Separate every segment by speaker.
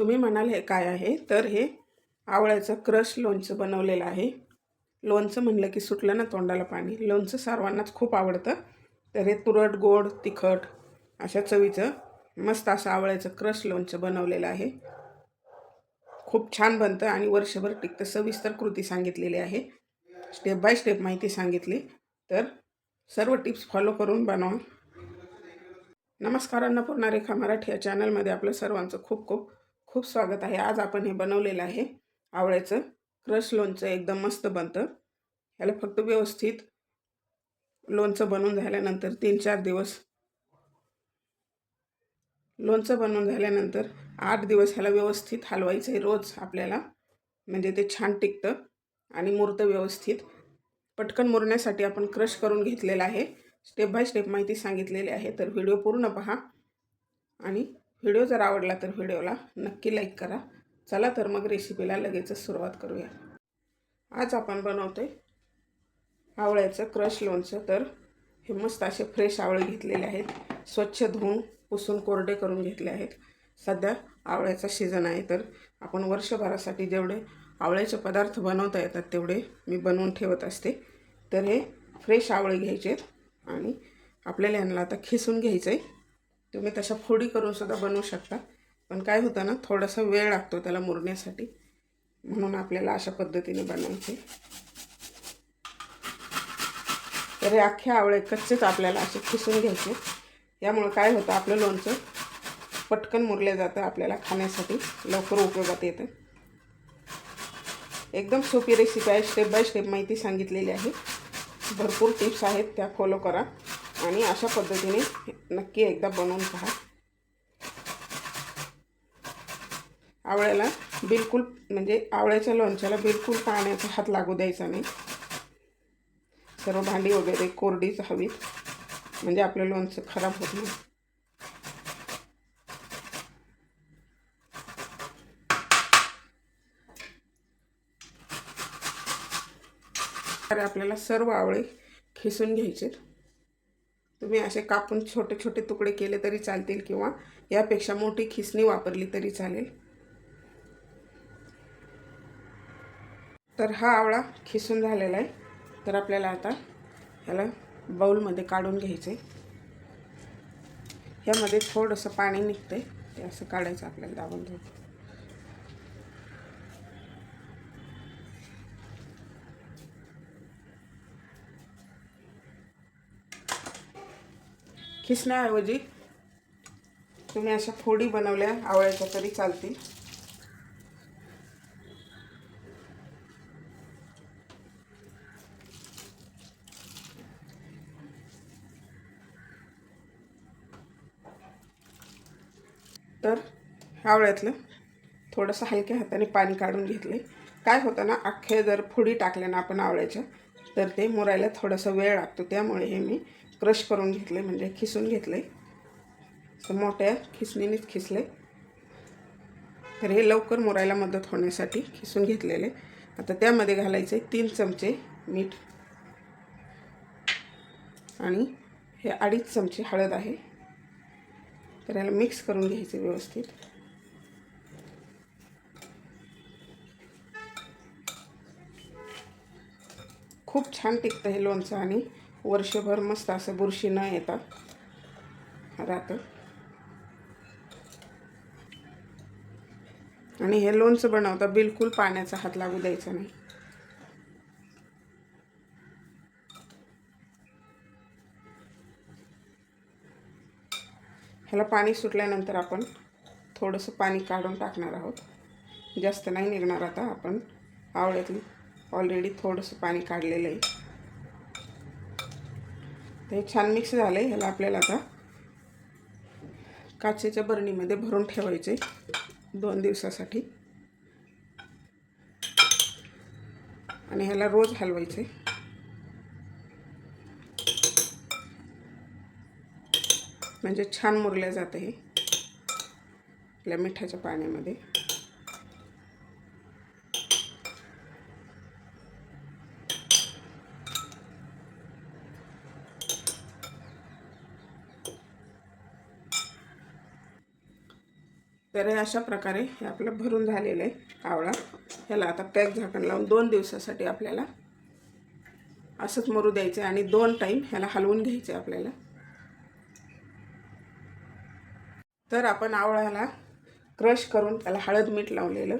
Speaker 1: तुम्ही म्हणाल हे काय आहे? तर हे आवळ्याचं क्रश लोणचं बनवलेलं आहे. लोणचं म्हणलं की सुटलं ना तोंडाला पाणी. लोणचं सर्वांनाच खूप आवडतं. तर हे तुरट गोड तिखट अशा चवीचं मस्त असं आवळ्याचं क्रश लोणचं बनवलेलं आहे. खूप छान बनतं आणि वर्षभर टिकतं. सविस्तर कृती सांगितलेली आहे. स्टेप बाय स्टेप माहिती सांगितली. तर सर्व टिप्स फॉलो करून बनवा. नमस्कार अन्नपूर्णा रेखा मराठी या चॅनलमध्ये आपलं सर्वांचं खूप खूप खूप स्वागत आहे. आज आपण हे बनवलेलं आहे आवळ्याचं. क्रश लोणचं एकदम मस्त बनतं. ह्याला फक्त व्यवस्थित लोणचं बनवून झाल्यानंतर तीन चार दिवस लोणचं बनवून झाल्यानंतर आठ दिवस ह्याला व्यवस्थित हलवायचं आहे रोज आपल्याला. म्हणजे ते छान टिकतं आणि मुरतं व्यवस्थित. पटकन मुरण्यासाठी आपण क्रश करून घेतलेलं आहे. स्टेप बाय स्टेप माहिती सांगितलेली आहे. तर व्हिडिओ पूर्ण पहा आणि व्हिडिओ जर आवडला तर व्हिडिओला नक्की लाईक करा. चला तर मग रेसिपीला लगेचच सुरुवात करूया. आज आपण बनवतोय आवळ्याचं क्रश लोणचं. तर हे मस्त असे फ्रेश आवळे घेतलेले आहेत. स्वच्छ धुवून पुसून कोरडे करून घेतले आहेत. सध्या आवळ्याचा सीझन आहे. तर आपण वर्षभरासाठी जेवढे आवळ्याचे पदार्थ बनवता येतात तेवढे मी बनवून ठेवत असते. तर हे फ्रेश आवळे घ्यायचे आणि आपल्याला यांना आता खिसून घ्यायचं आहे तुम्ही तशा फोडी करून सुद्धा बनवू शकता. पण काय होतं ना थोडासा वेळ लागतो त्याला मुरण्यासाठी. म्हणून आपल्याला अशा पद्धतीने बनवायचे. तर हे अख्खे आवळे कच्चेच आपल्याला असे खिसून घ्यायचे. यामुळं काय होतं आपलं लोणचं पटकन मुरलं जातं आपल्याला खाण्यासाठी. लवकर उपयोगात येतं. एकदम सोपी रेसिपी आहे. स्टेप बाय स्टेप माहिती सांगितलेली आहे. भरपूर टिप्स आहेत त्या फॉलो करा. आणि अशा पद्धतीने नक्की एकदा बनवून पहा. आवळ्याला बिलकुल म्हणजे आवळ्याच्या लोणच्याला बिलकुल पाण्याचा हात लागू द्यायचा नाही. सर्व भांडी वगैरे कोरडीच हवीत. म्हणजे आपलं लोणचं खराब होत नाही. तर आपल्याला सर्व आवळे खिसून घ्यायचे तुम्ही असे कापून छोटे छोटे तुकडे केले तरी चालतील किंवा यापेक्षा मोठी खिसणी वापरली तरी चालेल. तर हा आवळा खिसून झालेला आहे. तर आपल्याला आता ह्याला बाऊलमध्ये काढून घ्यायचे. ह्यामध्ये थोडंसं पाणी निघतं आहे ते असं काढायचं आपल्याला दाबून घ्यायचं खिसण्याऐवजी तुम्ही अशा फोडी बनवल्या आवळ्याच्या तरी चालतील. तर आवळ्यातलं थोडंसं हलक्या हाताने पाणी काढून घेतले. काय होतं ना अख्खे जर फोडी टाकल्या ना आपण आवळ्याच्या तर ते मुरायला थोडासा वेळ लागतो. त्यामुळे हे मी क्रश करून घेतले म्हणजे खिसून घेतले मोठ्या खिसणीनेच खिसले तर हे लवकर मुरायला मदत होण्यासाठी खिसून घेतलेले. आता त्यामध्ये घालायचे तीन चमचे मीठ. आणि हे अडीच चमचे हळद आहे. तर याला मिक्स करून घ्यायचे व्यवस्थित. खूप छान टिकतं हे लोणचं आणि वर्षभर मस्त असं बुरशी न येता राहतं. आणि हे लोणचं बनवता बिलकुल पाण्याचा हात लागू द्यायचा नाही. ह्याला पाणी सुटल्यानंतर आपण थोडंसं पाणी काढून टाकणार आहोत. जास्त नाही निघणार आता आपण आवळ्यातली ऑलरेडी थोडंसं पाणी काढलेलं आहे. तर हे छान मिक्स झालं आहे ह्याला आपल्याला आता. काचेच्या बरणीमध्ये भरून ठेवायचे दोन दिवसासाठी. आणि ह्याला रोज हलवायचे. म्हणजे छान मुरलं जातं हे. आपल्या मिठाच्या पाण्यामध्ये. तर हे अशा प्रकारे हे आपलं भरून झालेलं आहे आवळा ह्याला आता पॅक झाकण लावून दोन दिवसासाठी आपल्याला असंच मरू द्यायचं आणि दोन टाईम ह्याला हलवून घ्यायचं आपल्याला. तर आपण आवळ्याला क्रश करून त्याला हळद मीठ लावलेलं.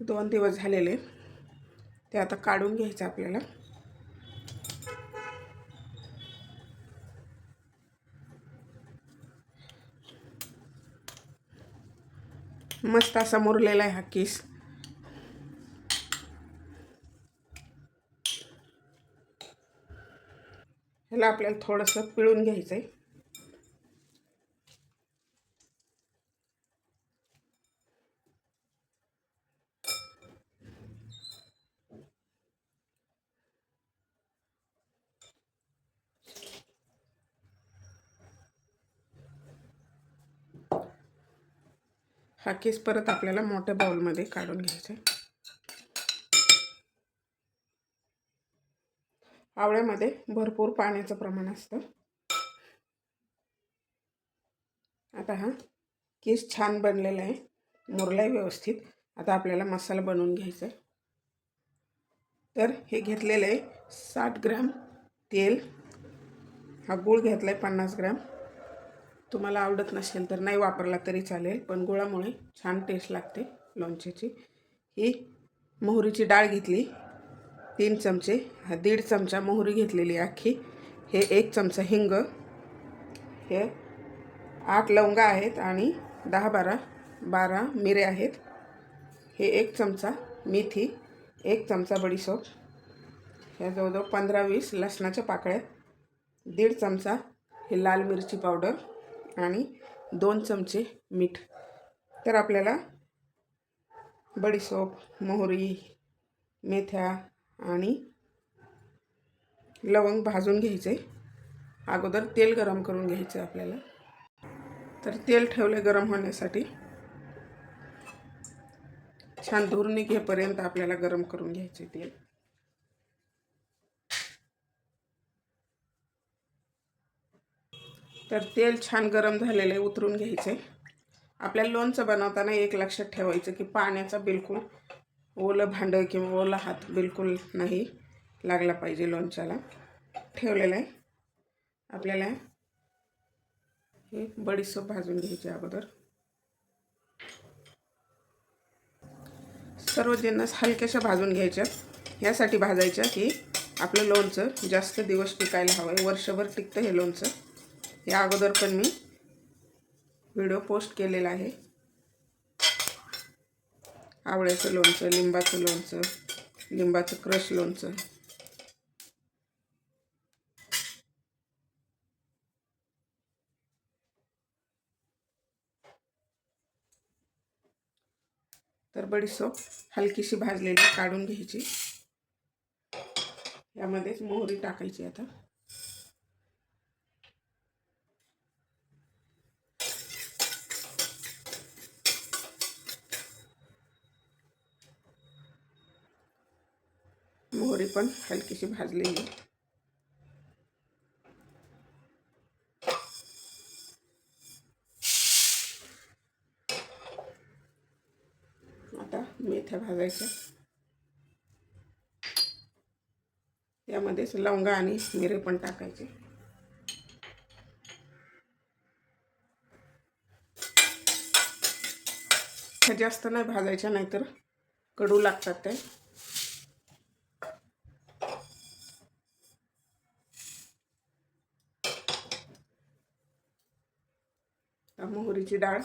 Speaker 1: दोन दिवस झालेले. ते आता काढून घ्यायचं आपल्याला. मस्त असा मुरलेला आहे हा केस. ह्याला आपल्याला थोडंसं पिळून घ्यायचं आहे हा केस परत आपल्याला मोठ्या बाउलमध्ये काढून घ्यायचा आहे. आवळ्यामध्ये भरपूर पाण्याचं प्रमाण असतं. आता हा केस छान बनलेला आहे. मुरला व्यवस्थित. आता आपल्याला मसाला बनवून घ्यायचा आहे. तर हे घेतलेलं आहे साठ ग्रॅम तेल. हा गूळ घेतला आहे पन्नास ग्रॅम. तुम्हाला आवडत नसेल तर नाही वापरला तरी चालेल पण गुळामुळे छान टेस्ट लागते लोणच्याची. ही मोहरीची डाळ घेतली तीन चमचे हा दीड चमचा मोहरी घेतलेली अख्खी हे एक चमचा हिंग हे आठ लवंगा आहेत आणि दहा बारा बारा मिरे आहेत. हे एक चमचा मेथी एक चमचा बडीसोप ह्या जवळजवळ पंधरा वीस लसणाच्या पाकळ्या दीड चमचा हे लाल मिरची पावडर आणि दोन चमचे मीठ. तर आपल्याला बडीसोप मोहरी मेथ्या आणि लवंग भाजून घ्यायचे. अगोदर तेल गरम करून घ्यायचं आपल्याला. तर तेल ठेवले गरम होण्यासाठी छान धूर घेपर्यंत आपल्याला गरम करून घ्यायचे तेल. तर तेल छान गरम झालेलं आहे उतरून घ्यायचं आहे आपल्याला लोणचं बनवताना एक लक्षात ठेवायचं की पाण्याचा बिलकुल ओलं भांडं किंवा ओला हात बिलकुल नाही लागला पाहिजे लोणच्याला. ठेवलेलं आहे. आपल्याला हे बडीसोप भाजून घ्यायची अगोदर. सर्व जिन्नस हलक्याशा भाजून घ्यायच्या. ह्यासाठी भाजायच्या की आपलं लोणचं जास्त दिवस टिकायला हवं आहे वर्षभर टिकतं हे लोणचं. या अगोदर पण मी व्हिडिओ पोस्ट केलेला आहे. आवळ्याचं लोणचं लिंबाचं लोणचं लिंबाचं क्रश लोणचं. तर बडीसोप हलकीशी भाजलेली काढून घ्यायची. यामध्येच मोहरी टाकायची आता. पण हलकीशी भाजलेली आता मेथ्या भाजायच्या. यामध्येच लवंगा आणि मिरे पण टाकायचे. जास्त नाही भाजायच्या नाहीतर कडू लागतात ते मोहरीची डाळ.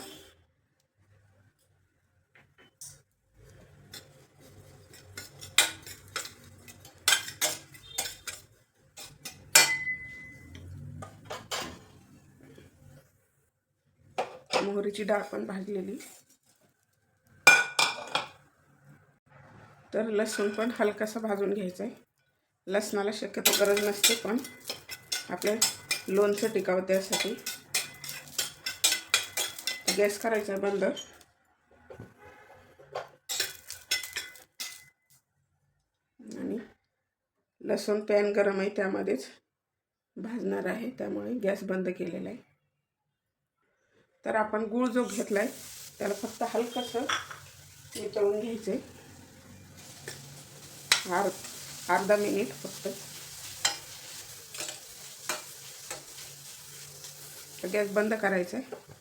Speaker 1: मोहरीची डाळ पण भाजलेली. तर लसूण पण हलकासा भाजून घ्यायचा आहे लसणाला शक्यतो गरज नसते पण आपल्या लोणचं टिकावं त्यासाठी. गॅस करायचा बंद. आणि लसूण पॅन गरम आहे त्यामध्येच भाजणार आहे त्यामुळे गॅस बंद केलेला आहे. तर आपण गूळ जो घेतला आहे त्याला फक्त हलकंसं वितळून घ्यायचं आहे आर अर्धा मिनिट फक्त. गॅस बंद करायचा आहे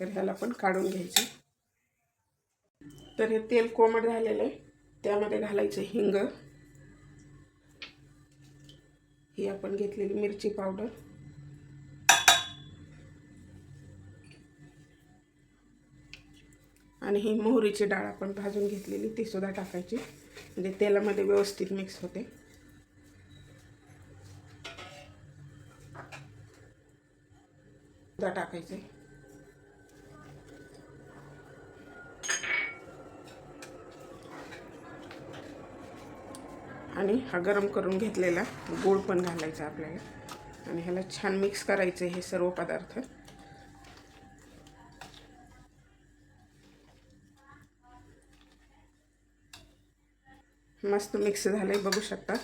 Speaker 1: तर ह्याला पण काढून घ्यायचं. तर हे तेल कोमट झालेलं आहे. त्यामध्ये घालायचं हिंग. ही आपण घेतलेली मिरची पावडर. आणि ही मोहरीची डाळ आपण भाजून घेतलेली ती सुद्धा टाकायची. म्हणजे तेलामध्ये व्यवस्थित मिक्स होते. सुद्धा टाकायचे. आणि हा गरम करून घेतलेला गूळ पण घालायचा आपल्याला. आणि ह्याला छान मिक्स करायचं हे सर्व पदार्थ. मस्त मिक्स झालं आहे बघू शकता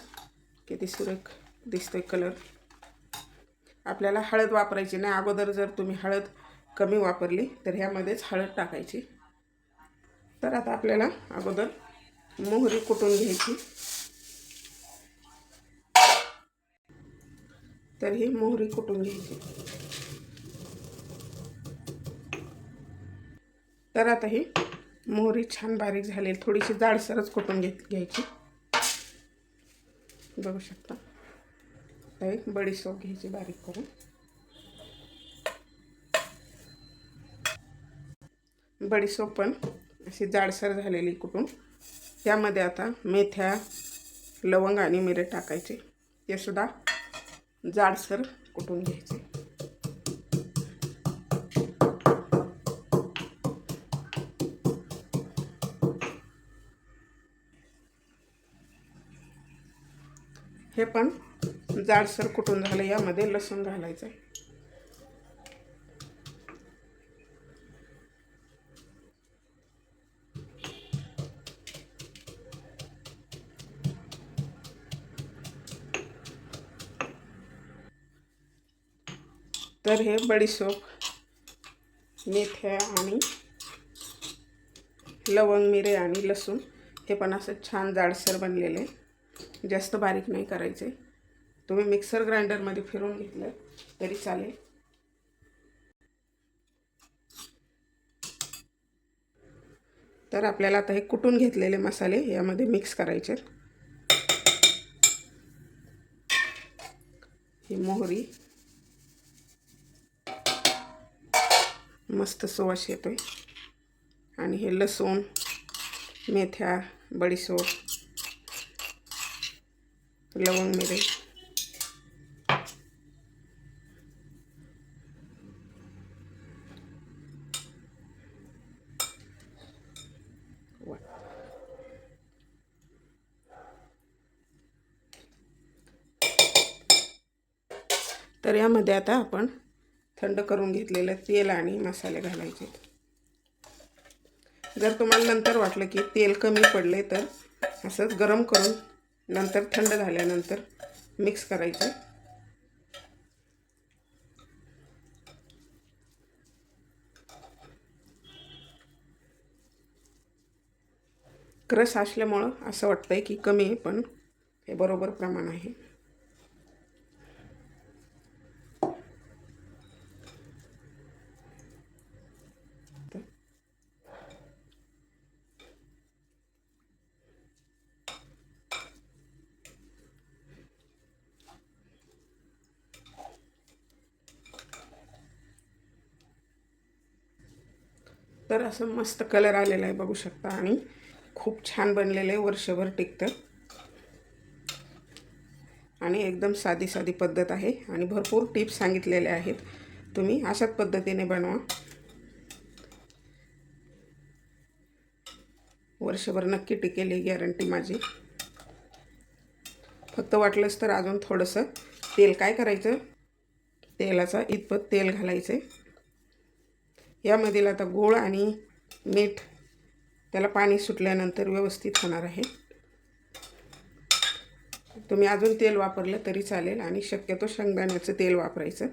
Speaker 1: किती सुरेख दिसतोय कलर आपल्याला हळद वापरायची नाही अगोदर जर तुम्ही हळद कमी वापरली तर ह्यामध्येच हळद टाकायची. तर आता आपल्याला अगोदर मोहरी कुटून घ्यायची. तर ही मोहरी कुटून घ्यायची? तर आता ही मोहरी छान बारीक झाली. थोडीशी जाडसरच कुटून घेत घ्यायची. बघू शकता. आता एक बडीसोप घ्यायची बारीक करून. बडीसोप पण अशी जाडसर झालेली कुटून त्यामध्ये आता मेथ्या लवंग आणि मिरे टाकायचे. ते सुद्धा जाडसर कुटून घ्यायचे? हे पण जाडसर कुटून झालं? यामध्ये लसूण घालायचं आहे तर हे बडीशोप मेथ्या आणि लवंग मिरे आणि लसूण हे पण असं छान जाडसर बनलेले. आहे जास्त बारीक नाही करायचे. तुम्ही मिक्सर ग्राइंडरमध्ये फिरून घेतलं तरी चालेल. तर आपल्याला आता हे कुटून घेतलेले मसाले यामध्ये मिक्स करायचे ही मोहरी मस्त सुवास आहे आणि हे लसूण मेथ्या बडीसोप लवंग मिरे. तर यामध्ये आता आपण थंड करून घेतलेलं तेल आणि मसाले घालायचे जर तुम्हाला नंतर वाटलं की तेल कमी पडले तर असंच गरम करून नंतर थंड झाल्यानंतर मिक्स करायचं. क्रस असल्यामुळं असं वाटतंय की कमी आहे पण हे बरोबर प्रमाण आहे. तर असं मस्त कलर आलेला आहे बघू शकता आणि खूप छान बनलेलं आहे वर्षभर टिकतं. आणि एकदम साधी साधी पद्धत आहे आणि भरपूर टिप्स सांगितलेल्या आहेत. तुम्ही अशाच पद्धतीने बनवा. वर्षभर नक्की टिकेल ही गॅरंटी माझी. फक्त वाटलंच तर अजून थोडंसं तेल काय करायचं? तेलाचा इतपत तेल घालायचं आहे यामधील आता गूळ आणि मीठ त्याला पाणी सुटल्यानंतर व्यवस्थित होणार आहे. तुम्ही अजून तेल वापरलं तरी चालेल आणि शक्यतो शेंगदाण्याचं तेल वापरायचं.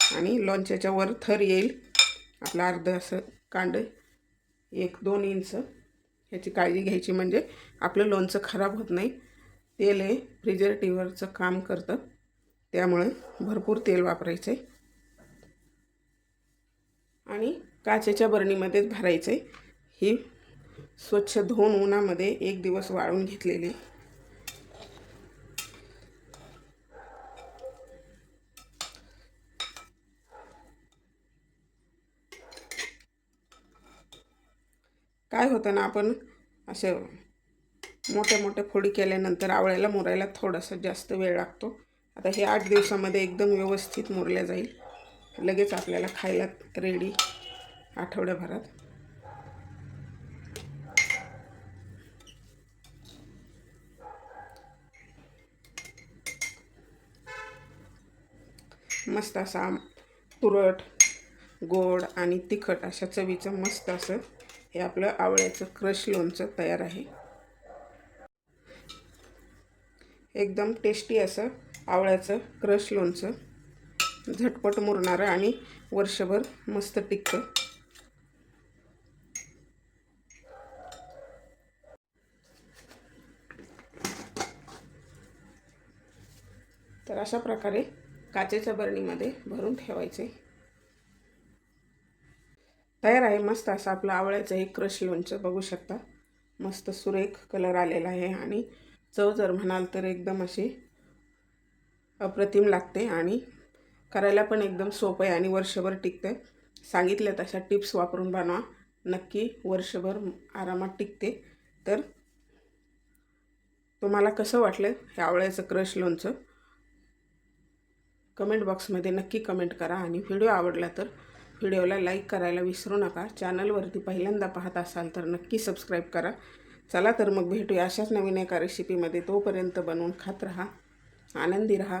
Speaker 1: आणि लोणच्याच्या वर थर येईल. आपलं अर्धं असं कांड एक दोन इंच ह्याची काळजी घ्यायची म्हणजे आपलं लोणचं खराब होत नाही. तेल हे फ्रिजरेटिव्हरचं काम करतं. त्यामुळे भरपूर तेल वापरायचं आहे आणि काचेच्या बरणीमध्येच भरायचं. आहे ही स्वच्छ धुवून उन्हामध्ये एक दिवस वाळून घेतलेली. काय होतं ना आपण असे मोठ्या मोठ्या फोडी केल्यानंतर आवळ्याला मुरायला थोडासा जास्त वेळ लागतो. आता हे आठ दिवसामध्ये एकदम व्यवस्थित मुरल्या जाईल. लगेच आपल्याला खायला रेडी आठवड्याभरात. मस्त असा आम- तुरट गोड आणि तिखट अशा चवीचं मस्त असं हे आपलं आवळ्याचं क्रश लोणचं तयार आहे. एकदम टेस्टी असं आवळ्याचं क्रश लोणचं. झटपट मुरणारं आणि वर्षभर मस्त टिकतं. तर अशा प्रकारे काचेच्या बरणीमध्ये भरून ठेवायचे. तयार आहे मस्त असं आपलं आवळ्याचं एक क्रश लोणचं बघू शकता. मस्त सुरेख कलर आलेला आहे आणि चव जर म्हणाल तर एकदम अशी अप्रतिम लागते आणि करायला पण एकदम सोपं आहे आणि वर्षभर टिकते सांगितल्या तशा टिप्स वापरून बनवा. नक्की वर्षभर आरामात टिकते. तर तुम्हाला कसं वाटलं हे आवळ्याचं क्रश लोणचं? कमेंट बॉक्समध्ये नक्की कमेंट करा आणि व्हिडिओ आवडला तर व्हिडिओला लाईक करायला विसरू नका. चॅनलवरती पहिल्यांदा पाहत असाल तर नक्की सबस्क्राईब करा. चला तर मग भेटूया अशाच नवीन एका रेसिपीमध्ये तोपर्यंत बनवून खात रहा. आनंदी रहा.